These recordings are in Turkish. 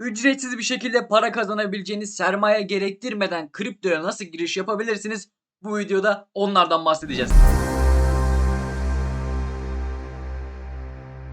Ücretsiz bir şekilde para kazanabileceğiniz sermaye gerektirmeden kriptoya nasıl giriş yapabilirsiniz? Bu videoda onlardan bahsedeceğiz.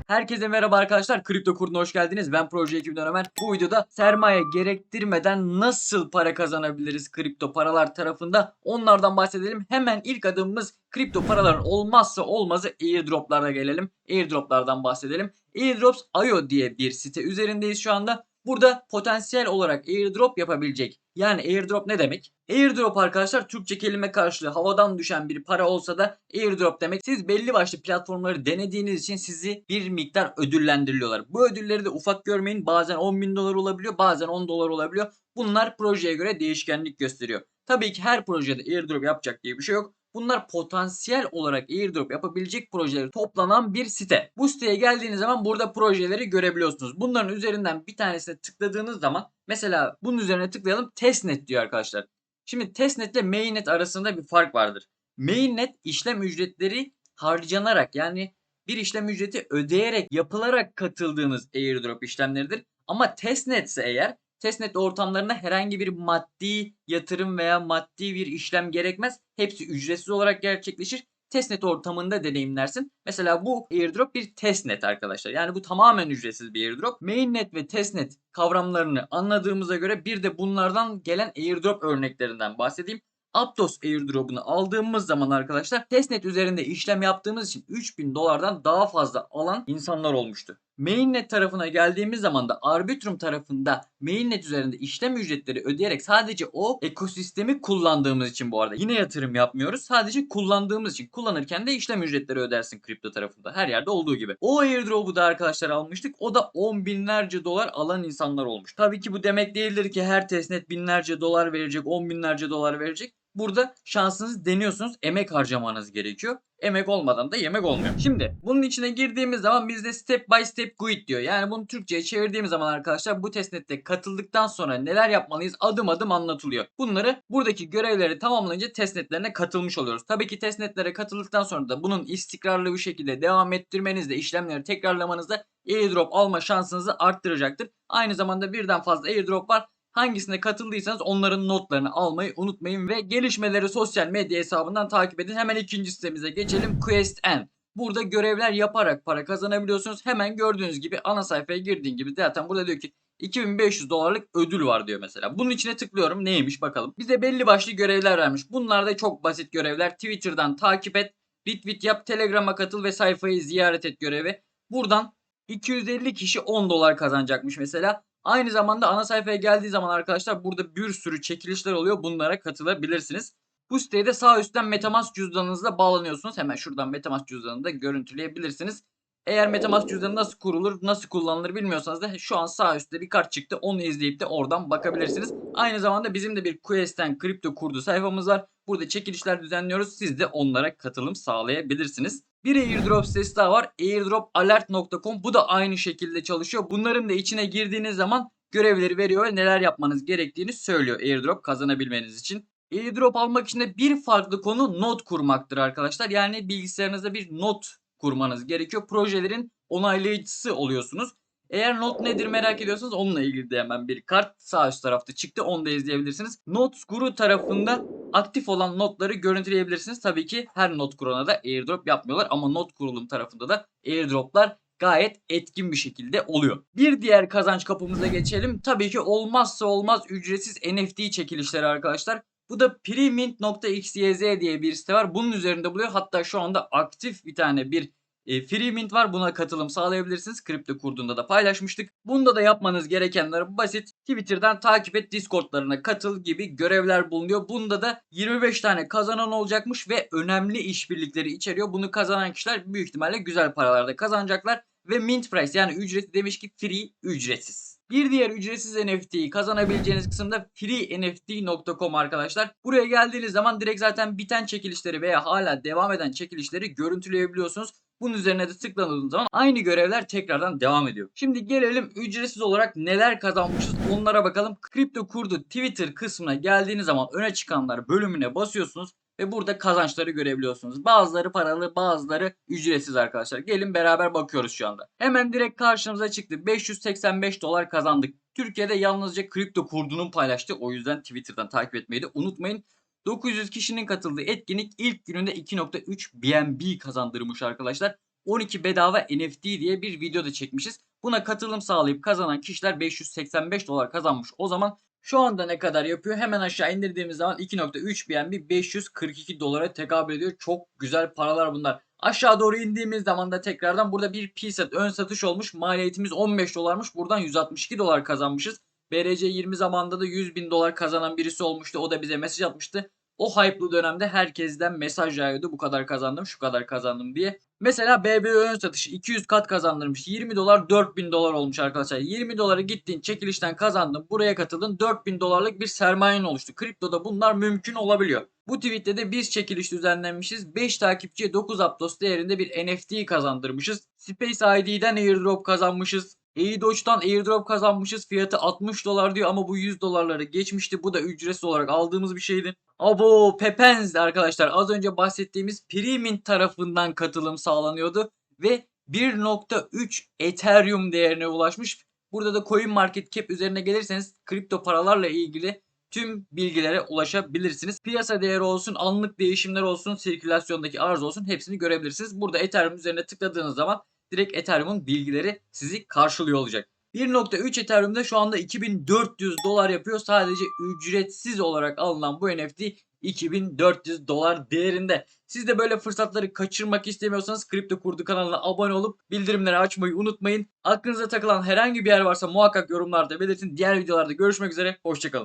Herkese merhaba arkadaşlar. Kripto Kurdu'na hoş geldiniz. Ben Proje ekibinden Ömer. Bu videoda sermaye gerektirmeden nasıl para kazanabiliriz kripto paralar tarafında onlardan bahsedelim. Hemen ilk adımımız kripto paraların olmazsa olmazı airdroplara gelelim. Airdroplardan bahsedelim. Airdrops.io diye bir site üzerindeyiz şu anda. Burada potansiyel olarak airdrop yapabilecek. Yani airdrop ne demek? Airdrop arkadaşlar Türkçe kelime karşılığı havadan düşen bir para olsa da airdrop demek. Siz belli başlı platformları denediğiniz için sizi bir miktar ödüllendiriliyorlar. Bu ödülleri de ufak görmeyin. Bazen 10 bin dolar olabiliyor bazen 10 dolar olabiliyor. Bunlar projeye göre değişkenlik gösteriyor. Tabii ki her projede airdrop yapacak diye bir şey yok. Bunlar potansiyel olarak airdrop yapabilecek projeleri toplanan bir site. Bu siteye geldiğiniz zaman burada projeleri görebiliyorsunuz. Bunların üzerinden bir tanesine tıkladığınız zaman mesela bunun üzerine tıklayalım testnet diyor arkadaşlar. Şimdi testnet ile mainnet arasında bir fark vardır. Mainnet işlem ücretleri harcanarak yani bir işlem ücreti ödeyerek yapılarak katıldığınız airdrop işlemleridir. Ama testnet ise eğer testnet ortamlarına herhangi bir maddi yatırım veya maddi bir işlem gerekmez. Hepsi ücretsiz olarak gerçekleşir. Testnet ortamında deneyimlersin. Mesela bu airdrop bir testnet arkadaşlar. Yani bu tamamen ücretsiz bir airdrop. Mainnet ve testnet kavramlarını anladığımıza göre bir de bunlardan gelen airdrop örneklerinden bahsedeyim. Aptos airdrop'unu aldığımız zaman arkadaşlar testnet üzerinde işlem yaptığımız için 3000 dolardan daha fazla alan insanlar olmuştu. Mainnet tarafına geldiğimiz zaman da Arbitrum tarafında mainnet üzerinde işlem ücretleri ödeyerek sadece o ekosistemi kullandığımız için bu arada yine yatırım yapmıyoruz. Sadece kullandığımız için kullanırken de işlem ücretleri ödersin kripto tarafında. Her yerde olduğu gibi. O airdrop'u da arkadaşlar almıştık. O da 10 binlerce dolar alan insanlar olmuş. Tabii ki bu demek değildir ki her testnet binlerce dolar verecek, 10 binlerce dolar verecek. Burada şansınızı deniyorsunuz. Emek harcamanız gerekiyor. Emek olmadan da yemek olmuyor. Şimdi bunun içine girdiğimiz zaman bizde step by step guide diyor. Yani bunu Türkçe'ye çevirdiğimiz zaman arkadaşlar bu testnette katıldıktan sonra neler yapmalıyız adım adım anlatılıyor. Bunları buradaki görevleri tamamlayınca testnetlerine katılmış oluyoruz. Tabii ki testnetlere katıldıktan sonra da bunun istikrarlı bir şekilde devam ettirmenizde işlemleri tekrarlamanızda airdrop alma şansınızı arttıracaktır. Aynı zamanda birden fazla airdrop var. Hangisine katıldıysanız onların notlarını almayı unutmayın ve gelişmeleri sosyal medya hesabından takip edin. Hemen ikinci sitemize geçelim. Quest N. Burada görevler yaparak para kazanabiliyorsunuz. Hemen gördüğünüz gibi ana sayfaya girdiğin gibi zaten burada diyor ki 2500 dolarlık ödül var diyor mesela. Bunun içine tıklıyorum. Neymiş bakalım. Bize belli başlı görevler vermiş. Bunlar da çok basit görevler. Twitter'dan takip et, retweet yap, Telegram'a katıl ve sayfayı ziyaret et görevi. Buradan 250 kişi 10 dolar kazanacakmış mesela. Aynı zamanda ana sayfaya geldiği zaman arkadaşlar burada bir sürü çekilişler oluyor. Bunlara katılabilirsiniz. Bu siteye de sağ üstten Metamask cüzdanınızla bağlanıyorsunuz. Hemen şuradan Metamask cüzdanını da görüntüleyebilirsiniz. Eğer Metamask cüzdanı nasıl kurulur, nasıl kullanılır bilmiyorsanız da şu an sağ üstte bir kart çıktı. Onu izleyip de oradan bakabilirsiniz. Aynı zamanda bizim de bir Quest'ten kripto kurdu sayfamız var. Burada çekilişler düzenliyoruz. Siz de onlara katılım sağlayabilirsiniz. Bir airdrop sitesi daha var. airdropalert.com. Bu da aynı şekilde çalışıyor. Bunların da içine girdiğiniz zaman görevleri veriyor ve neler yapmanız gerektiğini söylüyor airdrop kazanabilmeniz için. Airdrop almak için de bir farklı konu not kurmaktır arkadaşlar. Yani bilgisayarınızda bir not kurmanız gerekiyor. Projelerin onaylayıcısı oluyorsunuz. Eğer not nedir merak ediyorsanız onunla ilgili de hemen bir kart sağ üst tarafta çıktı. Onu da izleyebilirsiniz. Notes Guru tarafında aktif olan notları görüntüleyebilirsiniz. Tabii ki her not kurana da airdrop yapmıyorlar ama not kurulum tarafında da airdroplar gayet etkin bir şekilde oluyor. Bir diğer kazanç kapımıza geçelim. Tabii ki olmazsa olmaz ücretsiz NFT çekilişleri arkadaşlar. Bu da premint.xyz diye bir site var. Bunun üzerinde buluyor. Hatta şu anda aktif bir tane bir e, free mint var. Buna katılım sağlayabilirsiniz. Kripto kurduğunda da paylaşmıştık. Bunda da yapmanız gerekenler basit. Twitter'dan takip et, Discord'larına katıl gibi görevler bulunuyor. Bunda da 25 tane kazanan olacakmış ve önemli işbirlikleri içeriyor. Bunu kazanan kişiler büyük ihtimalle güzel paralarda kazanacaklar. Ve mint price yani ücreti demiş ki free ücretsiz. Bir diğer ücretsiz NFT'yi kazanabileceğiniz kısımda freenft.com arkadaşlar. Buraya geldiğiniz zaman direkt zaten biten çekilişleri veya hala devam eden çekilişleri görüntüleyebiliyorsunuz. Bunun üzerine de tıkladığınız zaman aynı görevler tekrardan devam ediyor. Şimdi gelelim ücretsiz olarak neler kazanmışız onlara bakalım. Kripto kurdu Twitter kısmına geldiğiniz zaman öne çıkanlar bölümüne basıyorsunuz. Ve burada kazançları görebiliyorsunuz. Bazıları paralı bazıları ücretsiz arkadaşlar. Gelin beraber bakıyoruz şu anda. Hemen direkt karşımıza çıktı. 585 dolar kazandık. Türkiye'de yalnızca kripto kurdunun paylaştı. O yüzden Twitter'dan takip etmeyi de unutmayın. 900 kişinin katıldığı etkinlik ilk gününde 2.3 BNB kazandırmış arkadaşlar. 12 bedava NFT diye bir video da çekmişiz. Buna katılım sağlayıp kazanan kişiler 585 dolar kazanmış. O zaman şu anda ne kadar yapıyor? Hemen aşağı indirdiğimiz zaman 2.3 BNB 542 dolara tekabül ediyor. Çok güzel paralar bunlar. Aşağı doğru indiğimiz zaman da tekrardan burada bir PSAT ön satış olmuş. Maliyetimiz 15 dolarmış. Buradan 162 dolar kazanmışız. BRC 20 zamanında da 100 bin dolar kazanan birisi olmuştu. O da bize mesaj atmıştı. O hype'lı dönemde herkesten mesaj yağıyordu. Bu kadar kazandım, şu kadar kazandım diye. Mesela BBO ön satışı 200 kat kazandırmış. 20 dolar 4000 dolar olmuş arkadaşlar. 20 doları gittin çekilişten kazandın. Buraya katıldın. 4000 dolarlık bir sermayen oluştu. Kriptoda bunlar mümkün olabiliyor. Bu tweette de biz çekiliş düzenlenmişiz. 5 takipçiye 9 Aptos değerinde bir NFT kazandırmışız. Space ID'den airdrop kazanmışız. AirDodge'dan airdrop kazanmışız. Fiyatı 60 dolar diyor ama bu 100 dolarları geçmişti. Bu da ücretsiz olarak aldığımız bir şeydi. Abo Pepenz arkadaşlar az önce bahsettiğimiz Primint tarafından katılım sağlanıyordu. Ve 1.3 Ethereum değerine ulaşmış. Burada da CoinMarketCap üzerine gelirseniz kripto paralarla ilgili tüm bilgilere ulaşabilirsiniz. Piyasa değeri olsun, anlık değişimler olsun, sirkülasyondaki arz olsun hepsini görebilirsiniz. Burada Ethereum üzerine tıkladığınız zaman direkt Ethereum'un bilgileri sizi karşılıyor olacak. 1.3 Ethereum'da şu anda 2400 dolar yapıyor. Sadece ücretsiz olarak alınan bu NFT 2400 dolar değerinde. Siz de böyle fırsatları kaçırmak istemiyorsanız Kripto Kurdu kanalına abone olup bildirimleri açmayı unutmayın. Aklınıza takılan herhangi bir yer varsa muhakkak yorumlarda belirtin. Diğer videolarda görüşmek üzere. Hoşçakalın.